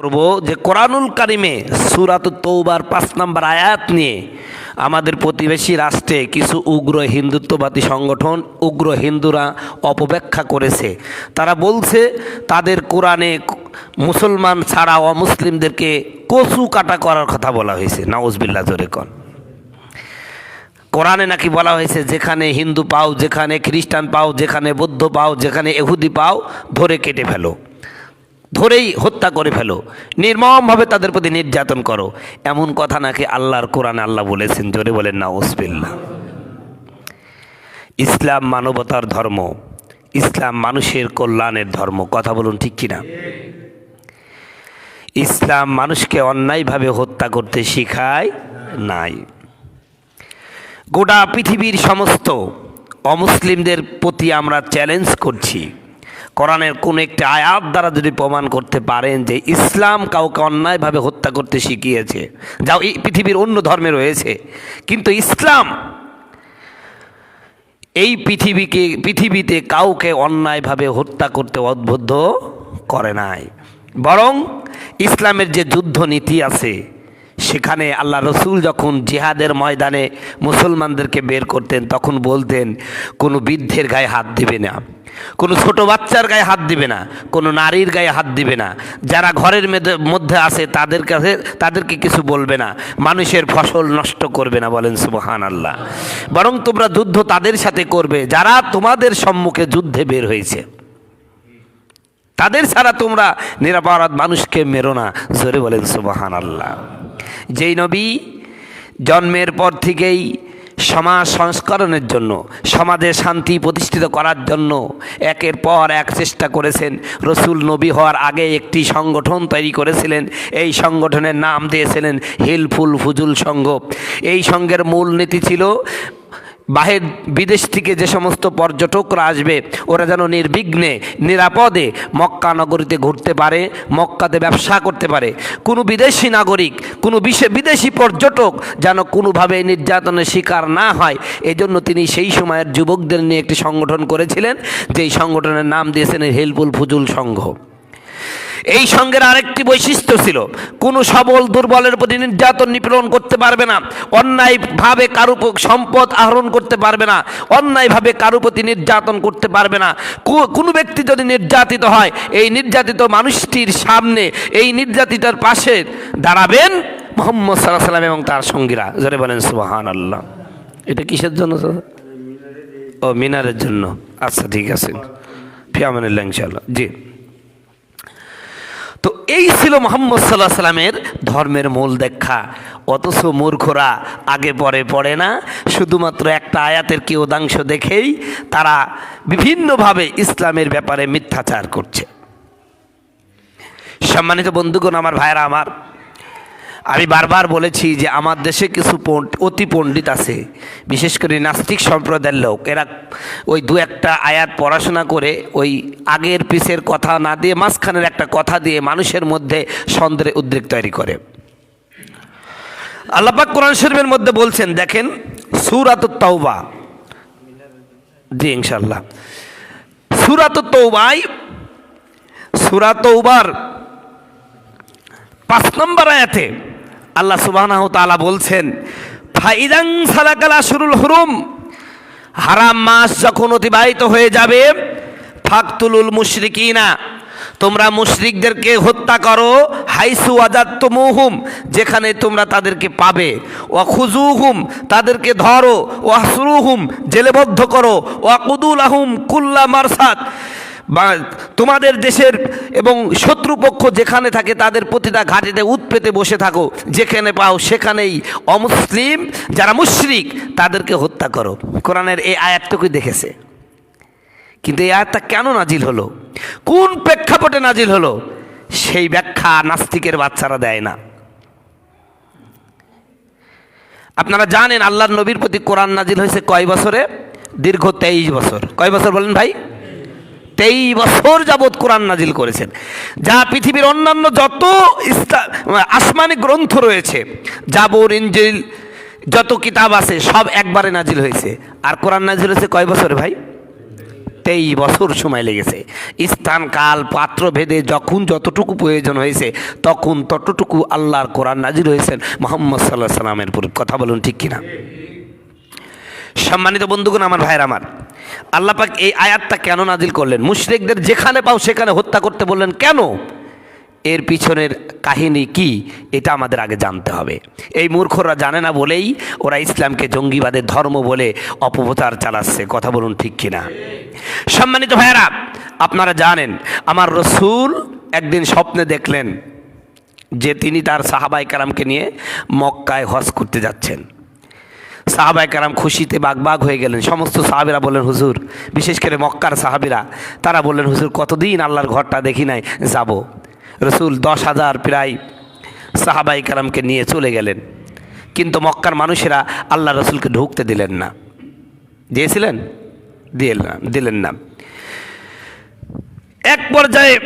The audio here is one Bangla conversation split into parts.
করব যে কোরআনুল কারিমে সুরাত তৌবার পাঁচ নম্বর আয়াত নিয়ে আমাদের প্রতিবেশী রাষ্ট্রে কিছু উগ্র হিন্দুত্ববাদী সংগঠন উগ্র হিন্দুরা অপব্যাখ্যা করেছে। তারা বলছে, তাদের কোরআনে মুসলমান ছাড়া অমুসলিমদেরকে কচু কাটা করার কথা বলা হয়েছে। নাউজবিল্লা জোরে কন। কোরআনে নাকি বলা হয়েছে, যেখানে হিন্দু পাও, যেখানে খ্রিস্টান পাও, যেখানে বৌদ্ধ পাও, যেখানে এহুদি পাও, ধরে কেটে ফেলো। ধরেই হত্যা করে ফেলো। নির্মমভাবে তাদের প্রতি নির্যাতন করো। এমন কথা নাকি আল্লাহর কোরআনে আল্লাহ বলেছেন, জোরে বলেন না ওসবিল্লা ইসলাম মানবতার ধর্ম, ইসলাম মানুষের কল্যাণের ধর্ম, কথা বলুন ঠিক কিনা? ইসলাম মানুষকে অন্যায়ভাবে হত্যা করতে শিখায় নাই। গোটা পৃথিবীর সমস্ত অমুসলিমদের প্রতি আমরা চ্যালেঞ্জ করছি। কোরআনের কোন একটি আয়াত দ্বারা যদি প্রমাণ করতে পারেন যে ইসলাম কাউকে অন্যায়ভাবে হত্যা করতে শিখিয়েছে, যাও এই পৃথিবীর অন্য ধর্মে রয়েছে, কিন্তু ইসলাম এই পৃথিবীকে, পৃথিবীতে কাউকে অন্যায়ভাবে হত্যা করতে উদ্বুদ্ধ করে নাই। বরং ইসলামের যে যুদ্ধ নীতি আছে সেখানে আল্লাহ রসুল যখন জিহাদের ময়দানে মুসলমানদেরকে বের করতেন, তখন বলতেন, কোনো বৃদ্ধের গায়ে হাত দিবে না, কোনো ছোট বাচ্চার গায়ে হাত দিবে না, কোনো নারীর গায়ে হাত দিবে না, যারা ঘরের মধ্যে আছে তাদের কাছে, তাদেরকে কিছু বলবে না, মানুষের ফসল নষ্ট করবে না বলেন সুবহান আল্লাহ বরং তোমরা যুদ্ধ তাদের সাথে করবে, যারা তোমাদের সম্মুখে যুদ্ধে বের হয়েছে। তাদের ছাড়া তোমরা নিরাপরাধ মানুষকে মেরো না, জোরে বলেন সুবাহান আল্লাহ যেই নবী জন্মের পর থেকেই সমাজ সংস্করণের জন্য, সমাজে শান্তি প্রতিষ্ঠিত করার জন্য একের পর এক চেষ্টা করেছেন। রসুল নবী হওয়ার আগে একটি সংগঠন তৈরি করেছিলেন। এই সংগঠনের নাম দিয়েছিলেন হিলফুল ফুজুল সংঘ। এই সংঘের মূল নীতি ছিল বাহির বিদেশ থেকে যে সমস্ত পর্যটকরা আসবে, ওরা যেন নির্বিঘ্নে, নিরাপদে মক্কা নগরীতে ঘুরতে পারে, মক্কাতে ব্যবসা করতে পারে। কোনো বিদেশি নাগরিক, কোনো বিদেশি পর্যটক যেন কোনোভাবে নির্যাতনের শিকার না হয়। এজন্য তিনি সেই সময়ের যুবকদের নিয়ে একটি সংগঠন করেছিলেন, যেই সংগঠনের নাম দিয়েছেন হেলপুল ফুজুল সংঘ। এই সঙ্গের আরেকটি বৈশিষ্ট্য ছিল, কোনো সবল দুর্বলের প্রতি নির্যাতন নিপীড়ন করতে পারবে না, অন্যায়ভাবে কারও সম্পদ আহরণ করতে পারবে না, অন্যায়ভাবে কারও প্রতি নির্যাতন করতে পারবে না। কোনো ব্যক্তি যদি নির্যাতিত হয়, এই নির্যাতিত মানুষটির সামনে, এই নির্যাতিতার পাশে দাঁড়াবেন মোহাম্মদ সাল্লাহ সাল্লাম এবং তার সঙ্গীরা। যারা বলেন সুবাহান আল্লাহ এটা কিসের জন্য? ও মিনারের জন্য। আচ্ছা ঠিক আছে। ফিয়ামানুল্লাহ ইনশাল্লাহ জি। তো এই ছিল মোহাম্মদ সাল্লাহ সাল্লামের ধর্মের মূল দেখা অথচ মূর্খরা আগে পরে পড়ে না, শুধুমাত্র একটা আয়াতের কি উদাংশ দেখেই তারা বিভিন্নভাবে ইসলামের ব্যাপারে মিথ্যাচার করছে। সম্মানিত বন্ধুগণ, আমার ভাইরা আমার আমি বারবার বলেছি যে আমার দেশে কিছু অতি পণ্ডিত আছে, বিশেষ করে নাস্তিক সম্প্রদায়ের লোক। এরা ওই দু একটা আয়াত পড়াশোনা করে ওই আগের পিসের কথা না দিয়ে মাঝখানের একটা কথা দিয়ে মানুষের মধ্যে সন্দেহের উদ্রেক তৈরি করে। আল্লাপাক কোরআন শরীফের মধ্যে বলছেন, দেখেন, সুরাত তৌবা জি ইনশাল্লাহ সুরাত তৌবাই সুরাত পাঁচ নম্বর আয়াতে আল্লাহ সুবাহ তালা বলছেন, ফাইদাং সালাকালা শুরুল হুরুম। হারাম মাস যখন অতিবাহিত হয়ে যাবে, ফাকতুলুল মুশরিকিনা, তোমরা মুশরিকদেরকে হত্যা করো, হাইসু আজাত্তমুহুম যেখানে তোমরা তাদেরকে পাবে। ও ওয়াখুজুহুম তাদেরকে ধরো। ওয়াহসুরুহুম জেলেবদ্ধ করো। ওয়াকুদুল আহুম কুল্লা মারসাদ। বা তোমাদের দেশের এবং শত্রুপক্ষ যেখানে থাকে, তাদের প্রতিটা ঘাটিতে উৎপেতে বসে থাকো। যেখানে পাও সেখানেই অমুসলিম যারা মুশরিক, তাদেরকে হত্যা করো। কোরআনের এই আয়াতটুকুই দেখেছে। কিন্তু এই আয়াতটা কেন নাজিল হলো? কোন প্রেক্ষাপটে নাজিল হলো? সেই ব্যাখ্যা নাস্তিকের বাচ্চারা দেয় না। আপনারা জানেন, আল্লাহর নবীর প্রতি কোরআন নাজিল হয়েছে কয় বছরে? দীর্ঘ তেইশ বছর। কয় বছর বলেন ভাই? তেইশ বছর যাবৎ কোরআন নাজিল করেছেন। যা পৃথিবীর অন্যান্য যত ইসলা- আসমানি গ্রন্থ রয়েছে, জাবর ইঞ্জিল যত কিতাব আছে, সব একবারে নাজিল হয়েছে। আর কোরআন নাজিল হয়েছে কয় বছরে ভাই? তেই বছর সময় লেগেছে। স্থান, কাল, পাত্র ভেদে যখন যতটুকু প্রয়োজন হয়েছে, তখন ততটুকু আল্লাহর কোরআন নাজির হয়েছেন মোহাম্মদ সাল্লাহ সাল্লামের কথা বলুন ঠিক কিনা? সম্মানিত বন্ধুগণ, আমার ভাইয়ের আমার, আল্লাহ পাক এই আয়াতটা কেন নাজিল করলেন? মুশরিকদের যেখানে পাও সেখানে হত্যা করতে বললেন, কেন? এর পিছনের কাহিনী কি? এটা আমাদের আগে জানতে হবে। এই মূর্খরা জানে না বলেই ওরা ইসলামকে জঙ্গিবাদের ধর্ম বলে অপপ্রচার চালাচ্ছে। কথা বলুন ঠিক কিনা? সম্মানিত ভাইয়েরা, আপনারা জানেন, আমার রসুল একদিন স্বপ্নে দেখলেন যে তিনি তার সাহাবাই কালামকে নিয়ে মক্কায় হজ করতে যাচ্ছেন। সাহাবাই কারাম খুশিতে বাগবাগ হয়ে গেলেন। সমস্ত সাহাবিরা বললেন, হুজুর, বিশেষ করে মক্কার সাহাবিরা, তারা বললেন, হুজুর, কতদিন আল্লাহর ঘরটা দেখি নাই, যাব। রসুল দশ হাজার প্রায় সাহাবাই কালামকে নিয়ে চলে গেলেন। কিন্তু মক্কার মানুষেরা আল্লাহ রসুলকে ঢুকতে দিলেন না। দিয়েছিলেন? দিলেন দিলেন না। এক পর্যায়ে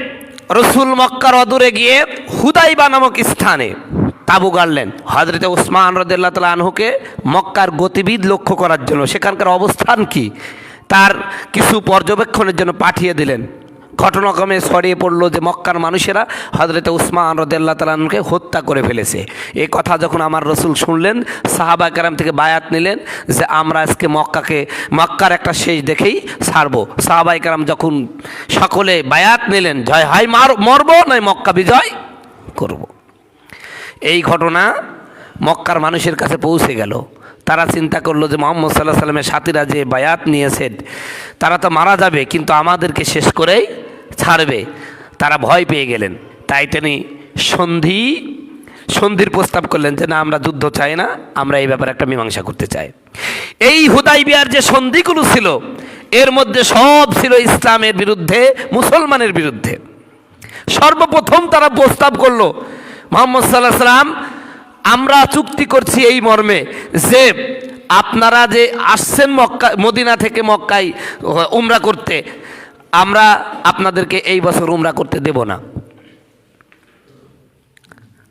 রসুল মক্কার অদূরে গিয়ে হুদাইবা নামক স্থানে তাবু গাড়লেন। হজরতে উসমান রদুল্লাহ তালা আনহুকে মক্কার গতিবিধ লক্ষ্য করার জন্য, সেখানকার অবস্থান কি? তার কিছু পর্যবেক্ষণের জন্য পাঠিয়ে দিলেন। ঘটনাক্রমে ছড়িয়ে পড়ল যে মক্কার মানুষেরা হজরতে উসমান রদুল্লাহ তালানকে হত্যা করে ফেলেছে। এই কথা যখন আমার রসুল শুনলেন, সাহাবা কারাম থেকে বায়াত নিলেন যে আমরা আজকে মক্কাকে, মক্কার একটা শেষ দেখেই ছাড়বো। সাহাবাই কারাম যখন সকলে বায়াত নিলেন, জয় হাই মার, মরবো, নয় মক্কা বিজয় করব। এই ঘটনা মক্কার মানুষের কাছে পৌঁছে গেল। তারা চিন্তা করল যে মোহাম্মদ সাল্লাহ সাল্লামের সাথীরা যে বায়াত নিয়েছেন তারা তো মারা যাবে, কিন্তু আমাদেরকে শেষ করেই ছাড়বে। তারা ভয় পেয়ে গেলেন। তাই তিনি সন্ধি, সন্ধির প্রস্তাব করলেন যে, না, আমরা যুদ্ধ চাই না, আমরা এই ব্যাপারে একটা মীমাংসা করতে চাই। এই হুদাই বিয়ার যে সন্ধিগুলো ছিল, এর মধ্যে সব ছিল ইসলামের বিরুদ্ধে, মুসলমানের বিরুদ্ধে। সর্বপ্রথম তারা প্রস্তাব করল মোহাম্মদ সাল্লাহ সাল্লাম আমরা চুক্তি করছি এই মর্মে যে আপনারা যে আসছেন মক্কা, মদিনা থেকে মক্কায়, উমরা করতে, আমরা আপনাদেরকে এই বছর উমরা করতে দেব না।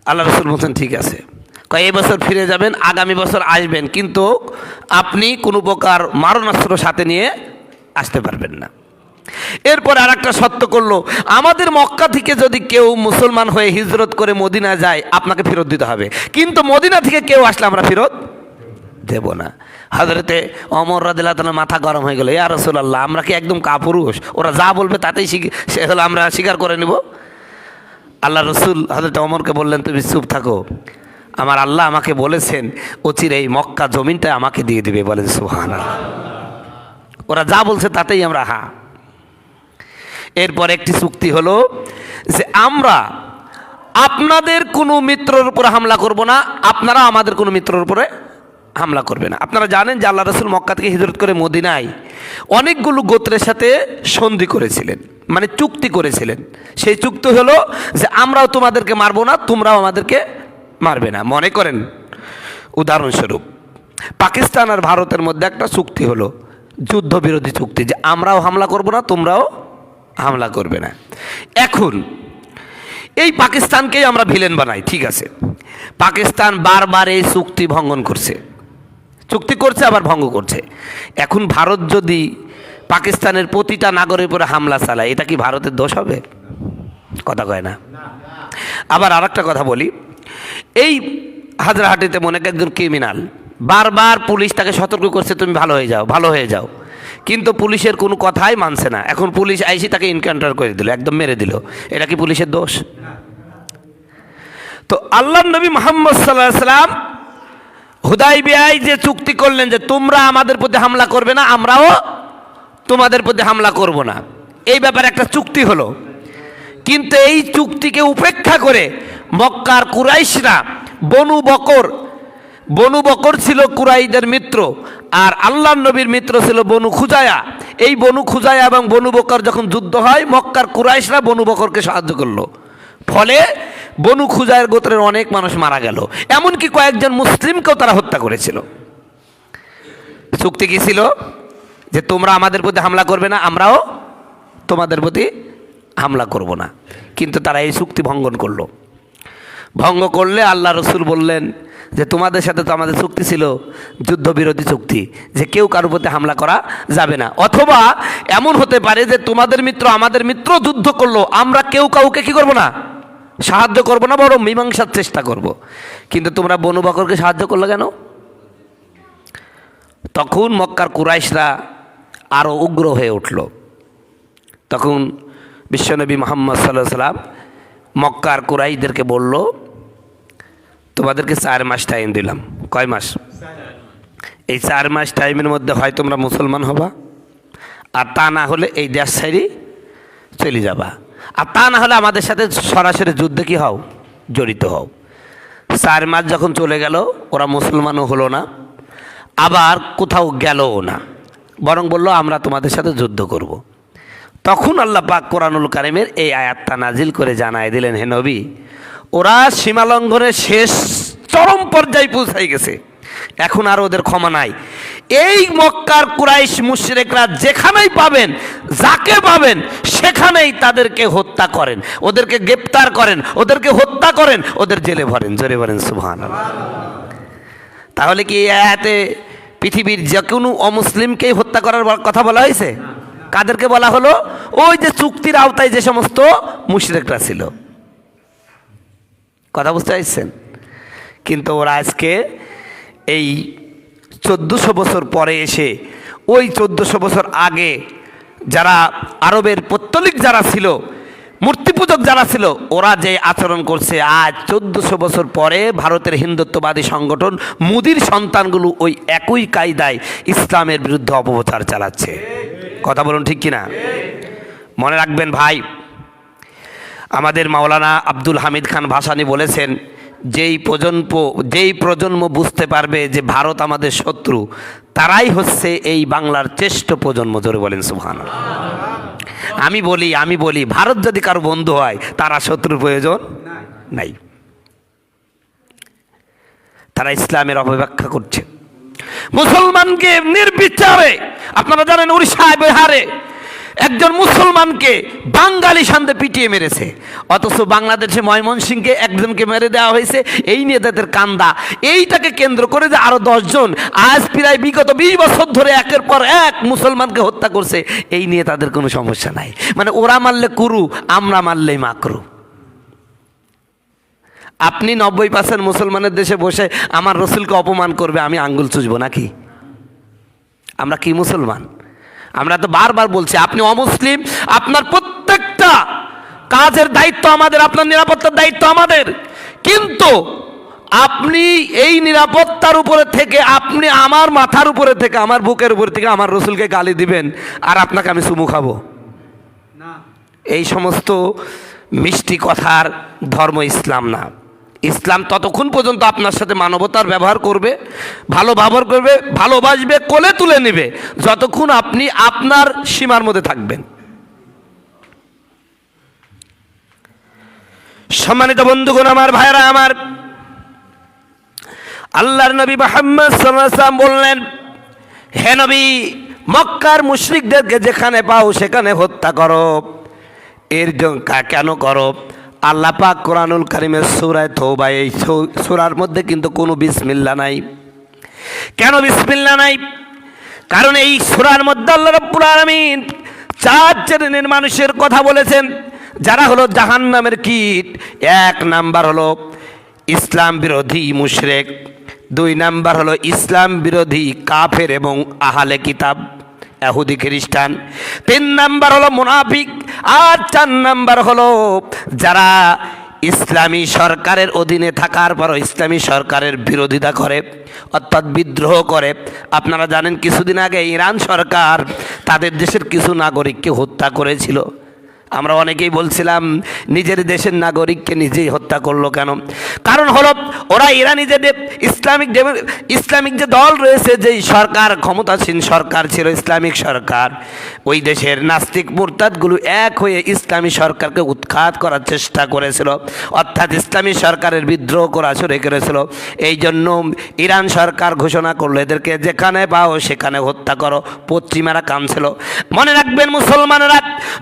আল্লাহ রসুল বলছেন, ঠিক আছে। কয়, এই বছর ফিরে যাবেন, আগামী বছর আসবেন। কিন্তু আপনি কোনো প্রকার মারণাস্ত্র সাথে নিয়ে আসতে পারবেন না। এরপর আর একটা সত্য করল, আমাদের মক্কা থেকে যদি কেউ মুসলমান হয়ে হিজরত করে মদিনা যায়, আপনাকে ফেরত দিতে হবে। কিন্তু মদিনা থেকে কেউ আসলে আমরা ফেরত দেব না। হজরতে অমর রাদিল্লাহ তালার মাথা গরম হয়ে গেল, ইয়া রসুল্লাহ আমরা কি একদম কাপুরুষ? ওরা যা বলবে তাতেই সে হলো, আমরা স্বীকার করে নেব। আল্লাহ রসুল হজরত অমরকে বললেন, তুমি চুপ থাকো। আমার আল্লাহ আমাকে বলেছেন, অচির এই মক্কা জমিনটা আমাকে দিয়ে দিবে। বলেন সুহান ওরা যা বলছে তাতেই আমরা হা এরপর একটি চুক্তি হলো যে আমরা আপনাদের কোনো মিত্রর উপরে হামলা করব না, আপনারা আমাদের কোনো মিত্রর উপরে হামলা করবে না। আপনারা জানেন যে আল্লাহ রসুল মক্কা থেকে হিজরত করে মদিনায় অনেকগুলো গোত্রের সাথে সন্ধি করেছিলেন মানে চুক্তি করেছিলেন। সেই চুক্তি হলো যে আমরাও তোমাদেরকে মারবো না, তোমরাও আমাদেরকে মারবে না। মনে করেন, উদাহরণস্বরূপ, পাকিস্তান আর ভারতের মধ্যে একটা চুক্তি হলো, যুদ্ধবিরোধী চুক্তি, যে আমরাও হামলা করব না, তোমরাও হামলা করবে না। এখন, এই পাকিস্তানকেই আমরা ভিলেন বানাই, ঠিক আছে। পাকিস্তান বারবার এই চুক্তি ভঙ্গন করছে। চুক্তি করছে, আবার ভঙ্গ করছে। এখন ভারত যদি পাকিস্তানের প্রতিটা নাগরের উপরে হামলা চালায়, এটা কি ভারতের দোষ হবে? কথা কয় না। আবার আর একটা কথা বলি। এই হাজরাহাটিতে মনে একজন ক্রিমিনাল বারবার পুলিশ তাকে সতর্ক করছে, তুমি ভালো হয়ে যাও, ভালো হয়ে যাও। কিন্তু পুলিশের কোনো কথাই মানছে না। এখন পুলিশ আইসি তাকে এনকাউন্টার করে দিল, একদম মেরে দিল। এটা কি পুলিশের দোষ? তো আল্লাহ নবী মোহাম্মদ সাল্লাহ সাল্লাম হুদাই বিয়াই যে চুক্তি করলেন যে তোমরা আমাদের প্রতি হামলা করবে না, আমরাও তোমাদের প্রতি হামলা করব না। এই ব্যাপারে একটা চুক্তি হলো। কিন্তু এই চুক্তিকে উপেক্ষা করে মক্কার কুরাইশরা বনু বকর বনু বকর ছিল কুরাইদের মিত্র। আর আল্লাহ নবীর মিত্র ছিল বনু খুজায়া। এই বনু খুজায়া এবং বনু বকর যখন যুদ্ধ হয়, মক্কার কুরাইশরা বনু বকরকে সাহায্য করল। ফলে বনু খুজায়ের গোত্রের অনেক মানুষ মারা গেল। এমনকি কয়েকজন মুসলিমকেও তারা হত্যা করেছিল। চুক্তি কি ছিল? যে তোমরা আমাদের প্রতি হামলা করবে না, আমরাও তোমাদের প্রতি হামলা করব না। কিন্তু তারা এই চুক্তি ভঙ্গন করল। ভঙ্গ করলে আল্লাহ রসুল বললেন যে তোমাদের সাথে তো আমাদের চুক্তি ছিল, যুদ্ধবিরোধী চুক্তি, যে কেউ কারোর প্রতি হামলা করা যাবে না। অথবা এমন হতে পারে যে তোমাদের মিত্র আমাদের মিত্র যুদ্ধ করল, আমরা কেউ কাউকে কি করব না? সাহায্য করব না, বরং মীমাংসার চেষ্টা করব। কিন্তু তোমরা বনু বকরকে সাহায্য করল কেন? তখন মক্কার কুরাইশরা আরও উগ্র হয়ে উঠল। তখন বিশ্বনবী মোহাম্মদ সাল্লাহ সাল্লাম মক্কার কুরাইদেরকে বলল, তোমাদেরকে চার মাস টাইম দিলাম। কয় মাস? এই চার মাস টাইমের মধ্যে হয় তোমরা মুসলমান হবা, আর তা না হলে এই দেশ ছাড়ি চলে যাবা। আর তা না হলে আমাদের সাথে সরাসরি যুদ্ধে কি হও? জড়িত হও। চার মাস যখন চলে গেল, ওরা মুসলমানও হলো না, আবার কোথাও গেলও না, বরং বলল, আমরা তোমাদের সাথে যুদ্ধ করব। তখন আল্লাহ পাক কোরআনুল কারিমের এই আয়াতটা নাজিল করে জানায় দিলেন, হে নবী, ওরা সীমালঙ্ঘনের শেষ চরম পর্যায়ে পৌঁছাই গেছে। এখন আর ওদের ক্ষমা নাই। এই মক্কার কুরাইশ মুশরেকরা যেখানেই পাবেন, যাকে পাবেন, সেখানেই তাদেরকে হত্যা করেন। ওদেরকে গ্রেপ্তার করেন, ওদেরকে হত্যা করেন, ওদের জেলে ভরেন। জোরে ভরেন সুবহান তাহলে কি এই আয়াতে পৃথিবীর যে কোনো অমুসলিমকেই হত্যা করার কথা বলা হয়েছে? কাদেরকে বলা হলো? ওই যে চুক্তির আওতায় যে সমস্ত মুশরেকরা ছিল। কথা বুঝতে পারছেন? কিন্তু ওরা আজকে এই চোদ্দোশো বছর পরে এসে, ওই চোদ্দোশো বছর আগে যারা আরবের পত্তলিক যারা ছিল মূর্তি পূজক যারা ছিল, ওরা যে আচরণ করছে আজ চোদ্দশো বছর পরে ভারতের হিন্দুত্ববাদী সংগঠন মুদির সন্তানগুলো ওই একই কায়দায় ইসলামের বিরুদ্ধে অপপ্রচার চালাচ্ছে। কথা বলুন ঠিক কিনা? মনে রাখবেন ভাই, আমাদের মাওলানা আব্দুল হামিদ খান ভাসানি বলেছেন যেই প্রজন্ম যেই প্রজন্ম বুঝতে পারবে যে ভারত আমাদের শত্রু, তারাই হচ্ছে এই বাংলার চেষ্ট প্রজন্ম, জোরে বলেন সুহান আমি বলি আমি বলি, ভারত যদি কারও বন্ধু হয়, তারা শত্রুর প্রয়োজন নাই। তারা ইসলামের অপব্যাখ্যা করছে। মুসলমানকে নির্বিচারে, আপনারা জানেন উড়িষ্যায়, বিহারে একজন মুসলমানকে বাঙালি সান্দে পিটিয়ে মেরেছে। অথচ বাংলাদেশে ময়মনসিংহকে একজনকে মেরে দেওয়া হয়েছে, এই নিয়ে তাদের কান্দা। এইটাকে কেন্দ্র করে যে আরও দশজন, আজ প্রায় বিগত বিশ বছর ধরে একের পর এক মুসলমানকে হত্যা করছে, এই নিয়ে তাদের কোনো সমস্যা নাই। মানে ওরা মারলে কুরু, আমরা মারলেই মাকরু। আপনি নব্বই পার্সেন্ট মুসলমানের দেশে বসে আমার রসুলকে অপমান করবে, আমি আঙ্গুল চুষবো নাকি? আমরা কি মুসলমান? আমরা তো বারবার বলছি আপনি অমুসলিম আপনার প্রত্যেকটা কাজের দায়িত্ব আমাদের আপনার নিরাপত্তার দায়িত্ব আমাদের। কিন্তু আপনি এই নিরাপত্তার উপরে থেকে আপনি আমার মাথার উপরে থেকে আমার বুকের উপরে থেকে আমার রসুলকে গালি দিবেন আর আপনাকে আমি চুমু খাব। এই সমস্ত মিষ্টি কথার ধর্ম ইসলাম না। ইসলাম ততক্ষণ পর্যন্ত আপনার সাথে মানবতার ব্যবহার করবে, ভালো ব্যবহার করবে, ভালোবাসবে, কোলে তুলে নেবে, যতক্ষণ আপনি আপনার সীমার মধ্যে থাকবেন। সম্মানিত বন্ধুগণ, আমার ভাইরা আমার আল্লাহর নবী মোহাম্মদ বললেন, হে নবী, মক্কার মুশরিকদেরকে যেখানে পাও সেখানে হত্যা করো। এর কেন করো? আল্লাহ পাক কোরআনুল কারিমের সূরায় তৌবা এই সূরার মধ্যে কিন্তু কোনো বিসমিল্লা নাই। কেন বিসমিল্লা নাই? কারণ এই সূরার মধ্যে আল্লাহ রাব্বুল আলামিন চার শ্রেণির মানুষের কথা বলেছেন। যারা হলো জাহান্নামের কীট, এক নাম্বার হলো ইসলাম বিরোধী মুশরেক, দুই নাম্বার হলো ইসলাম বিরোধী কাফের এবং আহালে কিতাব। এহুদি খ্রিস্টান। তিন নাম্বার হলো মুনাফিক, আর চার নাম্বার হলো যারা ইসলামী সরকারের অধীনে থাকার পরও ইসলামী সরকারের বিরোধিতা করে, অর্থাৎ বিদ্রোহ করে। আপনারা জানেন, কিছুদিন আগে ইরান সরকার তাদের দেশের কিছু নাগরিককে হত্যা করেছিল। আমরা অনেকেই বলছিলাম, নিজের দেশের নাগরিককে নিজেই হত্যা করল কেন? কারণ হলো, ওরা ইরানি যে ইসলামিক ইসলামিক যে দল রয়েছে, যেই সরকার, ক্ষমতাসীন সরকার ছিল, ইসলামিক সরকার, ওই দেশের নাস্তিক মুরতাদগুলো এক হয়ে ইসলামী সরকারকে উৎখাত করার চেষ্টা করেছিল। অর্থাৎ ইসলামী সরকারের বিদ্রোহ করা শুরু করেছিল। এই জন্য ইরান সরকার ঘোষণা করল, এদেরকে যেখানে পাও সেখানে হত্যা করো। পশ্চিমারা কামছিল মনে রাখবেন, মুসলমানেরা,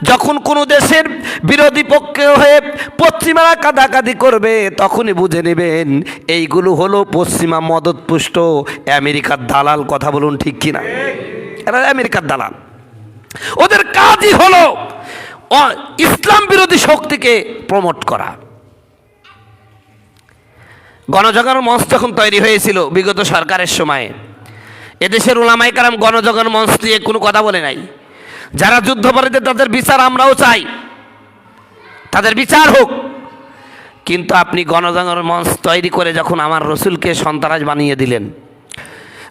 যখন কোনো দেশের বিরোধী পক্ষে হয়ে পশ্চিমারা কাদাকাদি করবে, তখনই বুঝে নেবেন এইগুলো হলো পশ্চিমা মদতপুষ্ট আমেরিকার দালাল কথা বলুন ঠিক কিনা? এরা আমেরিকার দালাল। ওদের কাজই হলো ইসলাম বিরোধী শক্তিকে প্রমোট করা। গণজাগরণ মঞ্চ যখন তৈরি হয়েছিল বিগত সরকারের সময়ে, এদেশের ওলামাই গণজাগরণ মঞ্চ নিয়ে কোনো কথা বলে নাই। যারা যুদ্ধপরাধীদের তাদের বিচার আমরাও চাই। তাদের বিচার হোক। কিন্তু আপনি গণজাগরণ মঞ্চ তৈরি করে যখন আমার রসুলকে সন্ত্রাস বানিয়ে দিলেন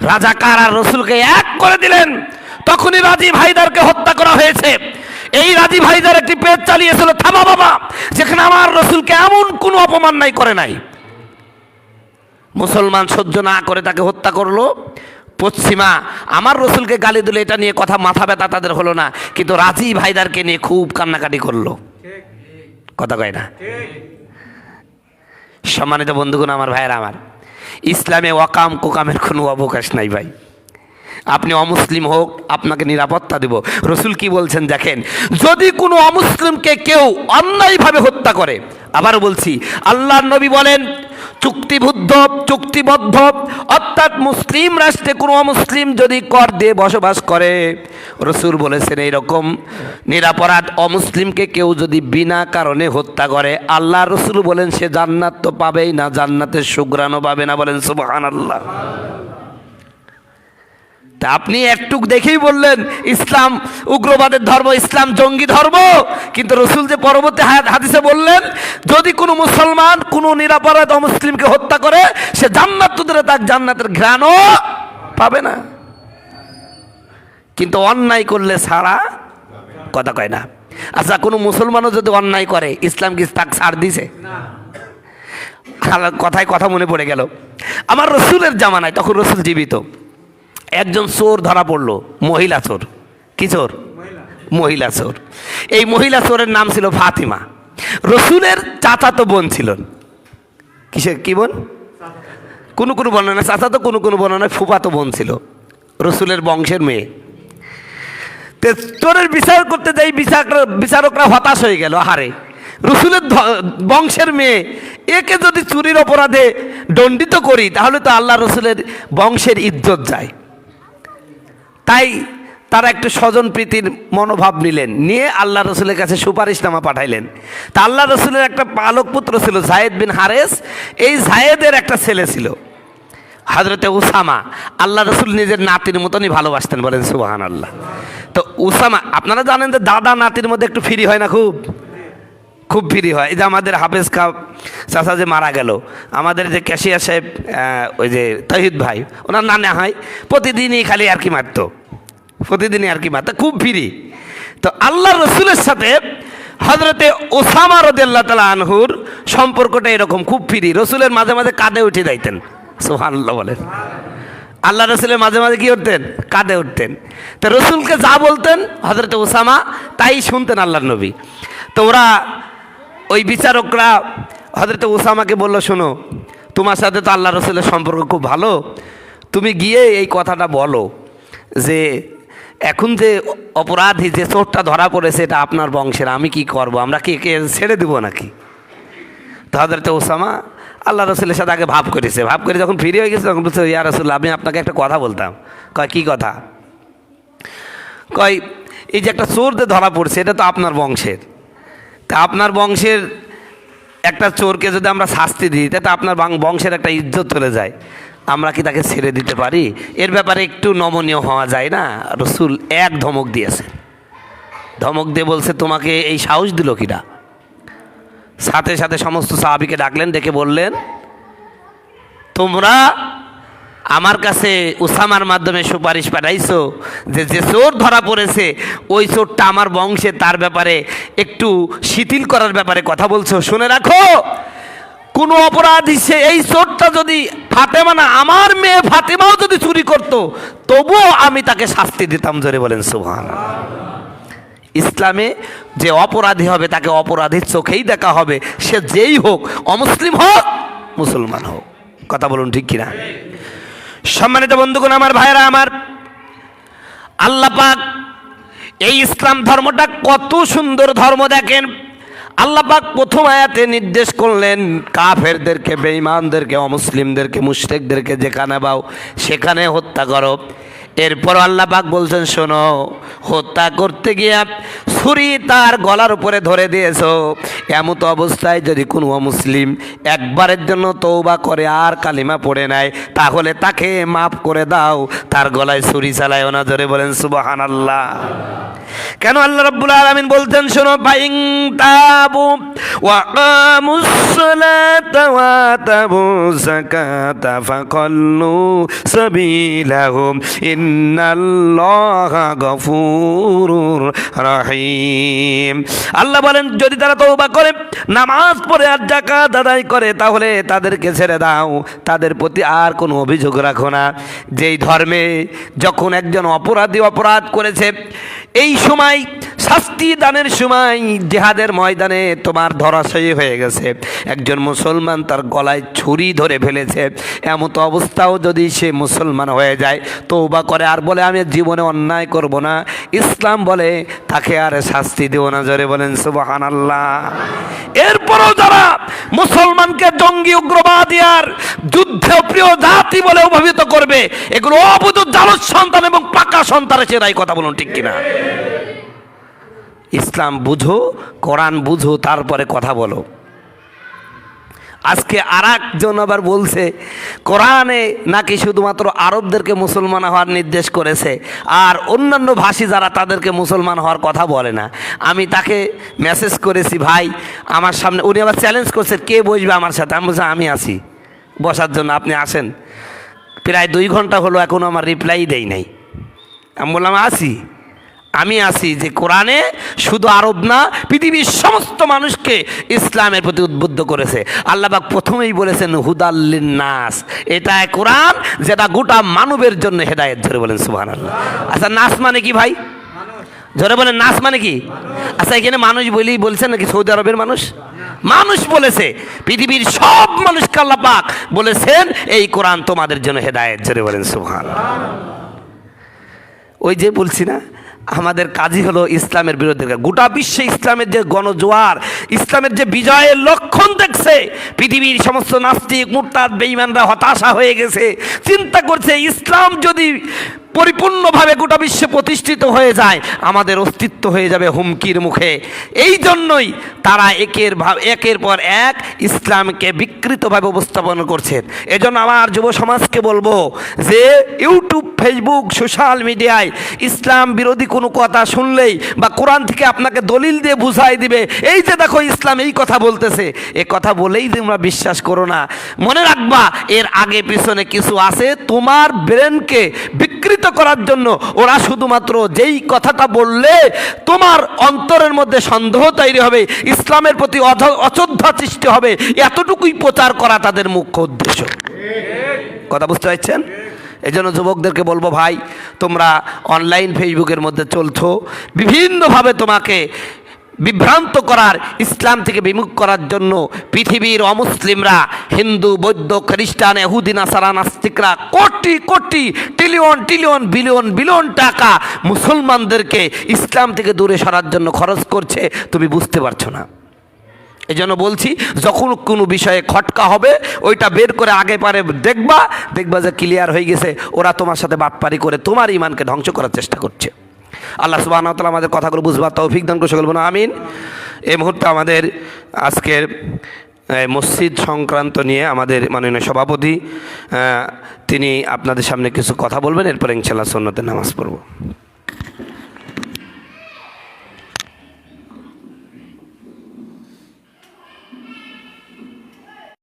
রাজাকার আর রসুলকে এক করে দিলেন, তখনই রাজি ভাইদারকে হত্যা করা হয়েছে। এই রাজি ভাইদার একটি পেজ চালিয়েছিল, থামা বাবা, যেখানে আমার রসুলকে এমন কোনো অপমান নাই, করে নাই। মুসলমান সহ্য না করে তাকে হত্যা করল পশ্চিমা, আমার রসুলকে গালি দিলে, এটা নিয়ে কথা মাথা ব্যথা তাদের হলো না। কিন্তু রাজি ভাইদারকে নিয়ে খুব কান্নাকাটি করল। কথা কয় না? সম্মানিত বন্ধুগণ, আমার ভাইয়েরা আমার, ইসলামে ওয়াকাম কোকামের কোনো অবকাশ নাই ভাই। আপনি অমুসলিম হোক, আপনাকে নিরাপত্তা দেব। রসুল কি বলছেন দেখেন, যদি কোনো অমুসলিমকে কেউ অন্যায়ভাবে হত্যা করে আবার বলছি, আল্লাহর নবী বলেন চুক্তিবদ্ধ চুক্তিবদ্ধ। অর্থাৎ মুসলিম রাষ্ট্রে কোনো মুসলিম যদি কর দিয়ে বসবাস করে, রসুল বলেছেন এইরকম। নিরাপরাধ অমুসলিমকে কেউ যদি বিনা কারণে হত্যা করে আল্লাহ রসুল বলেন সে জান্নাত তো পাবেই না, জান্নাতের সুগ্রাণও পাবে না বলেন সুবাহান আল্লাহ তা আপনি একটুক দেখেই বললেন, ইসলাম, উগ্রবাদের ধর্ম, ইসলাম জঙ্গি ধর্ম। কিন্তু রসুল যে পরবর্তী হাদিসে বললেন, যদি কোনো মুসলমান কোনো নিরাপরাধ অমুসলিমকে হত্যা করে, সে জান্নাত তো দূরে তার জান্নাতের ঘ্রাণও পাবে না। কিন্তু অন্যায় করলে সারা কথা কয় না। আচ্ছা কোনো মুসলমানও যদি অন্যায় করে, ইসলাম কি তাক ছাড় দিছে? কথায় কথা মনে পড়ে গেল। আমার রসুলের জামানায় তখন রসুল জীবিত। একজন চোর ধরা পড়ল, মহিলা চোর। কি চোর? মহিলা চোর। এই মহিলা চোরের নাম ছিল ফাতিমা। রসুলের চাচাতো বোন ছিল। কিসের কি বোন? কোনো কোনো বর্ণনা চাচাতো কোনো কোনো বর্ণনায় ফুফাতো বোন ছিল। রসুলের বংশের মেয়ে। তে চোরের বিচার করতে যাই বিচার বিচারকরা হতাশ হয়ে গেল হারে রসুলের বংশের মেয়ে, একে যদি চুরির অপরাধে দণ্ডিত করি, তাহলে তো আল্লাহ রসুলের বংশের ইজ্জত যায়। তাই তারা একটু স্বজন প্রীতির মনোভাব নিলেন। নিয়ে আল্লাহ রসুলের কাছে সুপারিশনামা পাঠাইলেন। তা আল্লাহ রসুলের একটা পালক পুত্র ছিল জায়েদ বিন হারেস। এই জায়েদের একটা ছেলে ছিল হজরতে উসামা। আল্লাহ রসুল নিজের নাতির মতনই ভালোবাসতেন, বলেন সুবাহান আল্লাহ তো উসামা, আপনারা জানেন যে দাদা নাতির মধ্যে একটু ফ্রি হয় না খুব? খুব ফ্রি হয়। এই যে আমাদের হাফেজ খা চাচা যে মারা গেল, আমাদের যে ক্যাশিয়ার সাহেব ওই যে তহিদ ভাই, ওনার নানা হয়, প্রতিদিনই খালি আর কি মারতো। প্রতিদিনই আর কি মারতো। খুব ফ্রি তো আল্লাহ রসুলের সাথে হজরতে ওসামা রদুল্লাহ তালা আনহুর সম্পর্কটা এরকম, খুব ফ্রি রসুলের মাঝে মাঝে কাঁধে উঠে যাইতেন। সোহান্লাহ বলেন। আল্লাহ রসুলের মাঝে মাঝে কি করতেন কাঁধে উঠতেন। তো রসুলকে যা বলতেন হজরত ওসামা, তাই শুনতেন আল্লাহর নবী। তো ওরা ওই বিচারকরা হজরত ওসামাকে বলল, শোনো, তোমার সাথে তো আল্লাহ রসুলের সম্পর্ক খুব ভালো। তুমি গিয়ে এই কথাটা বলো যে, এখন যে অপরাধী যে চোরটা ধরা পড়েছে, এটা আপনার বংশের, আমি কি করব? আমরা কি ছেড়ে দেবো নাকি? তো হজরত ওসামা আল্লাহ রসুলের সাথে আগে ভাব করেছে। ভাব করে যখন ফিরে হয়ে গেছে, তখন বলছে, ইয়া রসুল, আমি আপনাকে একটা কথা বলতাম। কয়, কী কথা? কয়, এই যে একটা চোরতে ধরা পড়ছে, এটা তো আপনার বংশের। তা আপনার বংশের একটা চোরকে যদি আমরা শাস্তি দিই, তাতে আপনার বংশের একটা ইজ্জত চলে যায়। আমরা কি তাকে ছেড়ে দিতে পারি? এর ব্যাপারে একটু নমনীয় হওয়া যায় না? রসুল এক ধমক দিয়েছে ধমক দিয়ে বলছে, তোমাকে এই সাহস দিল কিনা? সাথে সাথে সমস্ত সাহাবিকে ডাকলেন, ডেকে বললেন, তোমরা আমার কাছে উসামার মাধ্যমে সুপারিশ পাঠাইছো যে যে চোর ধরা পড়েছে, ওই চোরটা আমার বংশে তার ব্যাপারে একটু শিথিল করার ব্যাপারে কথা বলছো। শুনে রাখো, কোনো অপরাধী সে এই চোরটা যদি ফাতেমা না, আমার মেয়ে ফাতেমাও যদি চুরি করতো, তবুও আমি তাকে শাস্তি দিতাম জোরে বলেন সুহান ইসলামে যে অপরাধী হবে, তাকে অপরাধীর চোখেই দেখা হবে। সে যেই হোক, অমুসলিম হোক, মুসলমান হোক। কথা বলুন ঠিক কিনা? সম্মানিত বন্ধুগণ, আমার ভাইরা আমার আল্লাহ পাক এই ইসলাম ধর্মটা কত সুন্দর ধর্ম দেখেন। আল্লাপাক প্রথম আয়াতে নির্দেশ করলেন, কাফেরদেরকে, বেঈমানদেরকে, অমুসলিমদেরকে, মুশরিকদেরকে যেখানে বাও সেখানে হত্যা করো। এরপর আল্লাহ পাক বলছেন, শোনো, হত্যা করতে গিয়া ছুরি তার গলার উপরে ধরে দিয়েছ। এমত অবস্থায় যদি কোনো মুসলিম একবারের জন্য তৌবা করে আর কালিমা পড়ে নেয় তাহলে তাকে মাফ করে দাও। তার গলায় ছুরি চালায় না ধরে বলেন সুবাহান আল্লাহ কেন আল্লাহ রাব্বুল আলামিন বলতেন শোনো বাইং তাবু ওয়া তাবু আল্লাহ বলেন, যদি তারা তওবা করে, নামাজ পড়ে আর যাকাত আদায় করে, তাহলে তাদেরকে ছেড়ে দাও। তাদের প্রতি আর কোনো অভিযোগ রাখো না। যেই ধর্মে যখন একজন অপরাধী অপরাধ করেছে, এই সময়, শাস্তি দানের সময়, জেহাদের ময়দানে তোমার ধরাশয়ী হয়ে গেছে। একজন মুসলমান তার গলায় ছুরি ধরে ফেলেছে। এমতো অবস্থাও যদি সে মুসলমান হয়ে যায় তো তৌবা করে আর বলে, আমি জীবনে অন্যায় করব না। ইসলাম বলে, তাকে আর শাস্তি দেব না। জোরে বলেন সুবাহান আল্লাহ এরপরও যারা মুসলমানকে জঙ্গি উগ্রবাদী আর যুদ্ধ প্রিয় জাতি বলে অভিহিত করবে, এগুলো অবুধ জালস সন্তান এবং পাকা সন্তানের সেরাই কথা বলুন ঠিক কিনা? ইসলাম বুঝো, কোরআন বুঝো, তারপরে কথা বলো। আজকে আর একজন আবার বলছে, কোরআনে নাকি শুধুমাত্র আরবদেরকে মুসলমান হওয়ার নির্দেশ করেছে, আর অন্যান্য ভাষী যারা তাদেরকে মুসলমান হওয়ার কথা বলে না। আমি তাকে মেসেজ করেছি, ভাই, আমার সামনে উনি আবার চ্যালেঞ্জ করছে, কে বসবে আমার সাথে? আমি বলছি, আমি আছি, বসার জন্য আপনি আসেন। প্রায় দুই ঘণ্টা হলো এখনও আমার রিপ্লাই দেই নাই। আমি বললাম আসি আমি আছি যে কোরআনে শুধু আরব না, পৃথিবীর সমস্ত মানুষকে ইসলামের প্রতি উদ্বুদ্ধ করেছে। আল্লাহবাক প্রথমেই বলেছেন হুদাল্লিন নাস এটা কোরআন, যেটা গোটা মানবের জন্য হেদায়েত। ধরে বলেন সুহান আল্লাহ আচ্ছা নাস মানে কি ভাই? ধরে বলেন, নাস মানে কি? আচ্ছা এখানে মানুষ বলেই বলছেন নাকি সৌদি আরবের মানুষ? মানুষ বলেছে, পৃথিবীর সব মানুষকে আল্লাহ বলেছেন, এই কোরআন তোমাদের জন্য হেদায়েত। ধরে বলেন সুহান ওই যে বলছি না আমাদের কাজই হলো ইসলামের বিরুদ্ধে গোটা বিশ্বে ইসলামের যে গণজোয়ার, ইসলামের যে বিজয়ের লক্ষণ দেখছে, পৃথিবীর সমস্ত নাস্তিক, মুরতাদ, বেঈমানরা হতাশা হয়ে গেছে, চিন্তা করছে ইসলাম যদি পরিপূর্ণভাবে গোটা বিশ্বে প্রতিষ্ঠিত হয়ে যায়, আমাদের অস্তিত্ব হয়ে যাবে হুমকির মুখে। এই জন্যই তারা একের ভাব একের পর এক ইসলামকে বিকৃতভাবে উপস্থাপন করছেন এজন্য আমার যুব সমাজকে বলব যে, ইউটিউব, ফেসবুক, সোশ্যাল মিডিয়ায় ইসলাম বিরোধী কোনো কথা শুনলেই বা কোরআন থেকে আপনাকে দলিল দিয়ে বুঝাই দিবে, এই যে দেখো ইসলাম এই কথা বলতেছে, এ কথা বলেই তোমরা বিশ্বাস করো না। মনে রাখবা, এর আগে পিছনে কিছু আছে, তোমার ব্রেনকে বিকৃত করার জন্য ওরা শুধুমাত্র যেই কথাটা বললে তোমার অন্তরের মধ্যে সন্দেহ তৈরি হবে, ইসলামের প্রতি অশ্রদ্ধা সৃষ্টি হবে। এতটুকুই প্রচার করা তাদের মুখ্য উদ্দেশ্য। কথা বুঝতে পারছেন? এই জন্য যুবকদেরকে বলব ভাই, তোমরা অনলাইন ফেসবুকের মধ্যে চলছো, বিভিন্নভাবে তোমাকে বিভ্রান্ত করার, ইসলাম থেকে বিমুখ করার জন্য পৃথিবীর অমুসলিমরা, হিন্দু, বৌদ্ধ, খ্রিস্টান এহুদিন আসারা নাস্তিকরা crore crore trillion trillion billion billion টাকা মুসলমানদেরকে ইসলাম থেকে দূরে সরার জন্য খরচ করছে, তুমি বুঝতে পারছ না। এই জন্য বলছি, যখন কোনো বিষয়ে খটকা হবে, ওইটা বের করে আগে পারে দেখবা দেখবা যে ক্লিয়ার হয়ে গেছে, ওরা তোমার সাথে বাটপারি করে তোমার ইমানকে ধ্বংস করার চেষ্টা করছে। আল্লাহ সুবাহ আমাদের কথাগুলো বুঝবার তৌফিক দান করে সকল আমিন। এই মুহূর্তে আমাদের আজকের মসজিদ সংক্রান্ত নিয়ে আমাদের মাননীয় সভাপতি তিনি আপনাদের সামনে কিছু কথা বলবেন, এরপরে ইনশাল্লাহ সন্ন্যতের নামাজ পড়ব।